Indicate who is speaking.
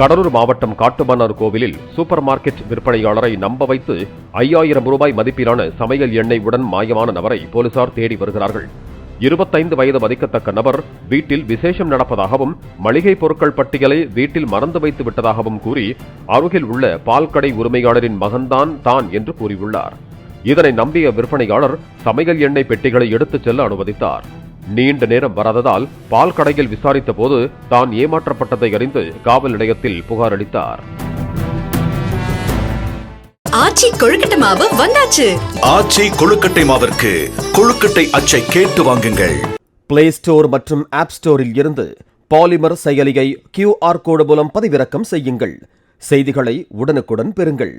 Speaker 1: கடலூர் மாவட்டம் காட்டுமன்னார் கோவிலில் super market விற்பனையாளரை நம்ப வைத்து ஐயாயிரம் ரூபாய் மதிப்பிலான சமையல் எண்ணெய் உடன் மாயமான நபரை போலீசார் தேடி வருகிறார்கள். இருபத்தைந்து வயது மதிக்கத்தக்க நபர் வீட்டில் விசேஷம் நடப்பதாகவும் மளிகை பொருட்கள் பட்டியலை வீட்டில் மறந்து வைத்து விட்டதாகவும் கூறி அருகில் உள்ள பால் கடை உரிமையாளரின் மகன்தான் தான் என்று கூறியுள்ளார். இதனை நம்பிய விற்பனையாளர் சமையல் எண்ணெய் பெட்டிகளை எடுத்துச் செல்ல அனுமதித்தார். நீண்ட நேரம் வராததால் பால் கடையில் விசாரித்த போது தான் ஏமாற்றப்பட்டதை அறிந்து காவல் நிலையத்தில் புகார் அளித்தார்.
Speaker 2: ஆச்சி கொழுக்கட்டை மாவு வந்தாச்சு.
Speaker 3: ஆச்சி கொழுக்கட்டை மாவிற்கு கொழுக்கட்டை அச்சை கேட்டு வாங்குங்கள்.
Speaker 4: பிளே ஸ்டோர் மற்றும் ஆப் ஸ்டோரில் இருந்து பாலிமர் செயலியை கியூஆர் கோடு மூலம் பதிவிறக்கம் செய்யுங்கள். செய்திகளை உடனுக்குடன் பெறுங்கள்.